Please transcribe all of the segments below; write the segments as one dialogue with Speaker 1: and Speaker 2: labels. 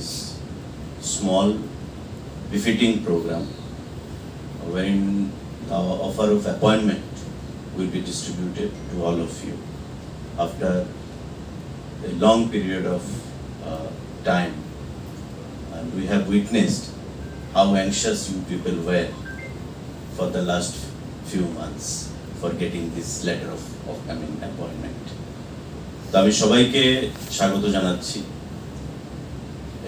Speaker 1: this small befitting program when the offer of appointment will be distributed to all of you after a long period of uh, time and we have witnessed how anxious you people were for the last few months for getting this letter of, of I mean, appointment. তো আমি সবাইকে স্বাগত জানাচ্ছি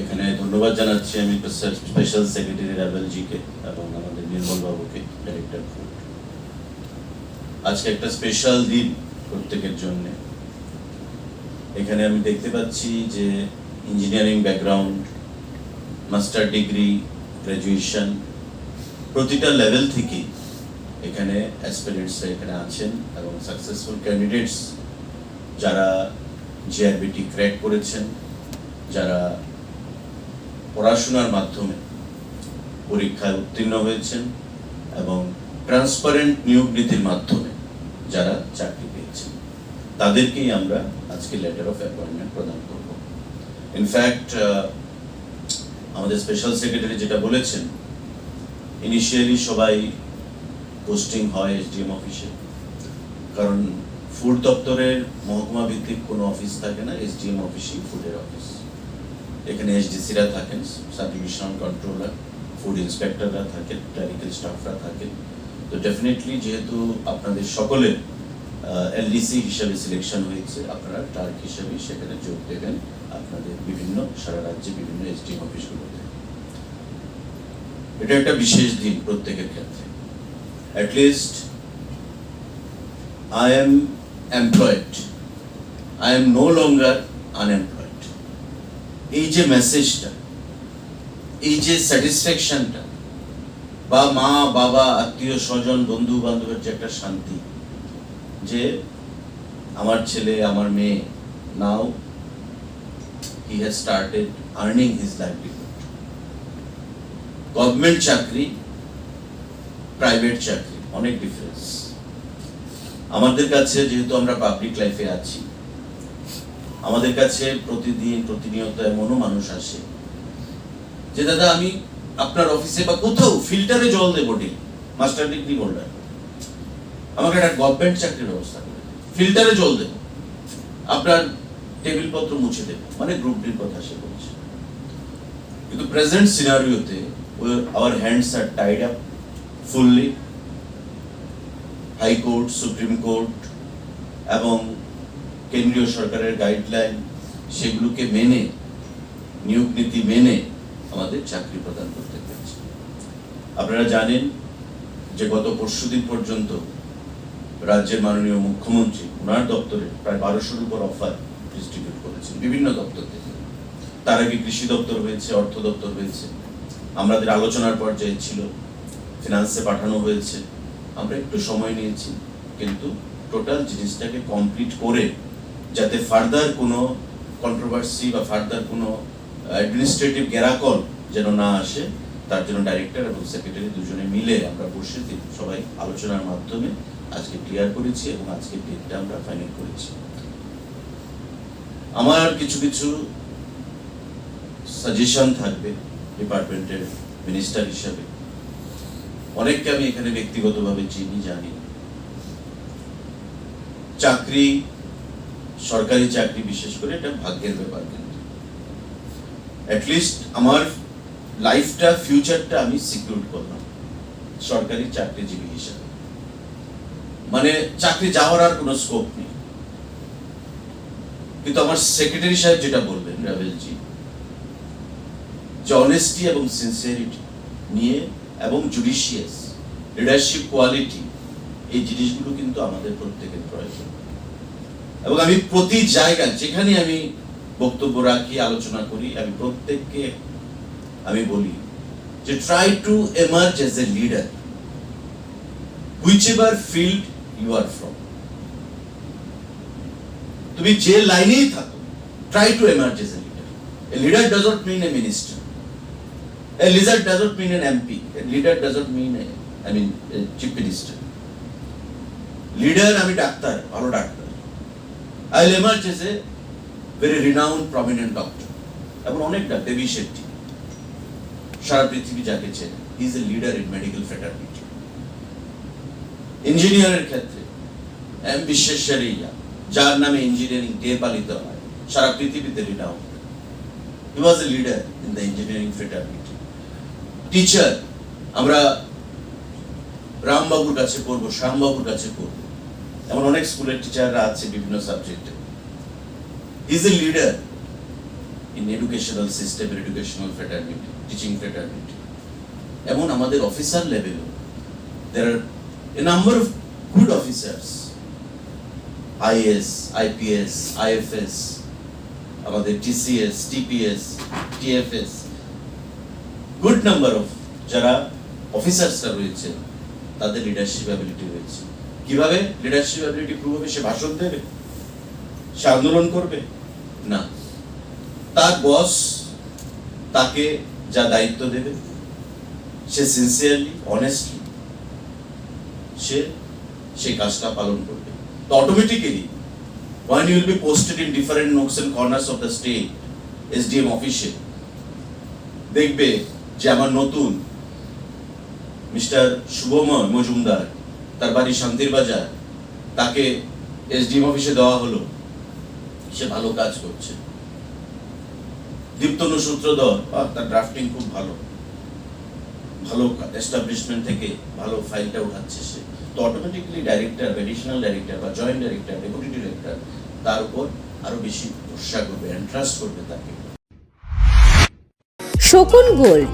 Speaker 1: এখানে ধন্যবাদ জানাচ্ছি আমি special secretary রাবেলজিকে এবং আমাদের নির্মল বাবুকে ডাইরেক্টর আজকে একটা স্পেশাল দিন প্রত্যেকের জন্য। এখানে আমি দেখতে পাচ্ছি যে engineering background master degree graduation প্রতিটা লেভেল থেকে এখানে অ্যাসপিরেন্টস এখানে আছেন এবং সাকসেসফুল ক্যান্ডিডেটস যারা জিআরবিটি ক্র্যাক করেছেন, যারা পড়াশোনার মাধ্যমে পরীক্ষায় উত্তীর্ণ হয়েছেন এবং ট্রান্সপারেন্ট নিয়োগ নীতির মাধ্যমে যারা চাকরি পেয়েছেন। তাদেরকেই আমরা আজকে লেটার অফ অ্যাপয়েন্টমেন্ট প্রদান করব। ইনফ্যাক্ট আমাদের স্পেশাল সেক্রেটারি যেটা বলেছেন ইনিশিয়ালি সবাই পোস্টিং হয় এসডিএম অফিসে কারণ ফুড দপ্তরের মহকুমা ভিত্তিক কোনো অফিস থাকে না এসডিএম অফিসই ফুডের অফিস এখানে এসডিসিরা থাকেন সাব ডিভিশনাল কন্ট্রোলার, ফুড ইন্সপেক্টররা থাকেন ক্লারিক্যাল স্টাফরা থাকেন। তো ডেফিনেটলি যেহেতু আপনাদের সকলের এলডিসি হিসাবে সিলেকশন হয়েছে, আপনারা টার্ক হিসাবে সেখানে যোগ দেবেন আপনাদের বিভিন্ন, সারা রাজ্যে বিভিন্ন এসডিএম অফিসগুলোতে। এটা একটা বিশেষ দিন প্রত্যেকের ক্ষেত্রে। At least I am employed I am no longer unemployed এই যে মেসেজটা এই যে স্যাটিসফ্যাকশনটা বা মা বাবা আত্মীয় স্বজন বন্ধু বান্ধবের যে একটা শান্তি যে আমার ছেলে আমার মেয়ে now he has started earning his livelihood government চাকরি প্রাইভেট চাকরি অনেক ডিফারেন্স আমাদের কাছে যেহেতু আমরা পাবলিক লাইফে আছি আমাদের কাছে প্রতিদিন প্রতিনিয়ত এমনও মানুষ আসে যে, দাদা, আমি আপনার অফিসে বা কোথাও ফিল্টারে জল দেবো ডেলি মাস্টার ডিগ্রি হোল্ডার আমাকে একটা গভর্নমেন্ট চাকরির ব্যবস্থা করে ফিল্টারে জল দেবো। আপনার টেবিল পত্র মুছে দেবো। মানে গ্রুপ ডির কথা সে বলছে। কিন্তু present সিনারিওতে our hands are tied up fully high court supreme court এবং কেন্দ্রীয় সরকারের গাইডলাইন সেগুলোকে মেনে, নিয়োগ নীতি মেনে আমাদের চাকরি প্রদান করতে পেরেছে আপনারা জানেন যে গত পরশুদিন পর্যন্ত রাজ্যের মাননীয় মুখ্যমন্ত্রী ওনার দপ্তরে প্রায় বারোশোর উপর অফার ডিস্ট্রিবিউট করেছেন বিভিন্ন দপ্তর থেকে। তার আগে কৃষি দপ্তর হয়েছে, অর্থ দপ্তর হয়েছে। আমাদের আলোচনার পর্যায়ে ছিল ফিনান্সে পাঠানো হয়েছে। আমরা একটু সময় নিয়েছি, কিন্তু টোটাল জিনিসটাকে কমপ্লিট করে যাতে ফার্দার কোনো কন্ট্রোভার্সি বা ফার্দার কোনো অ্যাডমিনিস্ট্রেটিভ গ্যারাকল যেন না আসে, তার জন্য ডাইরেক্টর এবং সেক্রেটারি দুজনে মিলে আমরা বসে সবাই আলোচনার মাধ্যমে আজকে ক্লিয়ার করেছি এবং আজকে ডেটটা আমরা ফাইনাল করেছি। আমার কিছু কিছু সাজেশন থাকবে ডিপার্টমেন্টের মিনিস্টার হিসাবে। অনেককে আমি এখানে ব্যক্তিগতভাবে চিনি, জানি। চাকরি সরকারি চাকরি বিশেষ করে এটা ভাগ্যের ব্যাপার কিন্তু। আমার লাইফটা ফিউচারটা আমি সিকিউর করলাম সরকারি চাকরিজীবী হিসাবে। মানে চাকরি যাওয়ার আর কোনো স্কোপ নেই। কিন্তু আমার সেক্রেটারি সাহেব যেটা বলবেন রাভেলজি যে অনেস্টি এবং সিনসিয়ারিটি নিয়ে এবং জুডিশিয়াস লিডারশিপ কোয়ালিটি এই জিনিসগুলো কিন্তু আমাদের প্রত্যেকের প্রয়োজন। এবং আমি প্রতি জায়গায় যেখানে আমি বক্তব্য রাখি আলোচনা করি আমি প্রত্যেককে আমি বলি যে try to emerge as a leader whichever field you are from তুমি যে লাইনেই থাকো try to emerge as a leader a leader does not mean a minister A lizard doesn't mean an MP. A leader doesn't mean a, I mean, a chief minister. Leader, আমি doctor ভালো doctor I emerge as a very renowned prominent doctor এবং অনেক ডাক দেবী শেট্টি সারা পৃথিবী যাকে চেনে। Is a leader in medical fraternity ইঞ্জিনিয়ারের ক্ষেত্রে এম বিশ্বেশ্বরাইয়া যার নামে ইঞ্জিনিয়ারিং ডে পালিত হয়, সারা পৃথিবীতে renowned he was a leader in the engineering fraternity teacher আমরা রামবাবুর কাছে পড়ব, শ্যামবাবুর কাছে পড়ব। এমন অনেক স্কুলের টিচাররা আছে বিভিন্ন সাবজেক্টে is a leader in educational system educational fraternity teaching fraternity এমন আমাদের অফিসার লেভেলও there are a number of good officers IAS, IPS, IFS, আমাদের TCS, TPS, TFS, good number of যারা অফিসার্সরা রয়েছে তাদের লিডারশিপ অ্যাবিলিটি রয়েছে। কীভাবে লিডারশিপ অ্যাবিলিটি প্রুভ হবে সে ভাষণ দেবে? সে আন্দোলন করবে? না। তার বস তাকে যা দায়িত্ব দেবে, সে সিনসিয়ারলি অনেস্টলি সে সেই কাজটা পালন করবে। তো automatically when you be be in different nooks and corners of the state SDM official. দেখবে যে আমার নতুন মিস্টার শুভময় মজুমদার তার বাড়ি শান্তির বাজার তাকে এসডিএম অফিসে দেওয়া হলো। সে ভালো কাজ করছে। দীপ্তনু সূত্রধর আহ, তার ড্রাফটিং খুব ভালো। ভালো এস্টাবলিশমেন্ট থেকে ভালো ফাইলটা উঠাচ্ছে সে। তো অটোমেটিক্যালি ডাইরেক্টর এডিশনাল ডাইরেক্টর বা জয়েন্ট ডাইরেক্টর ডেপুটি ডিরেক্টর তার উপর আরও বেশি ভরসা করবে এন্ট্রাস্ট করবে তাকে।
Speaker 2: শকুন গোল্ড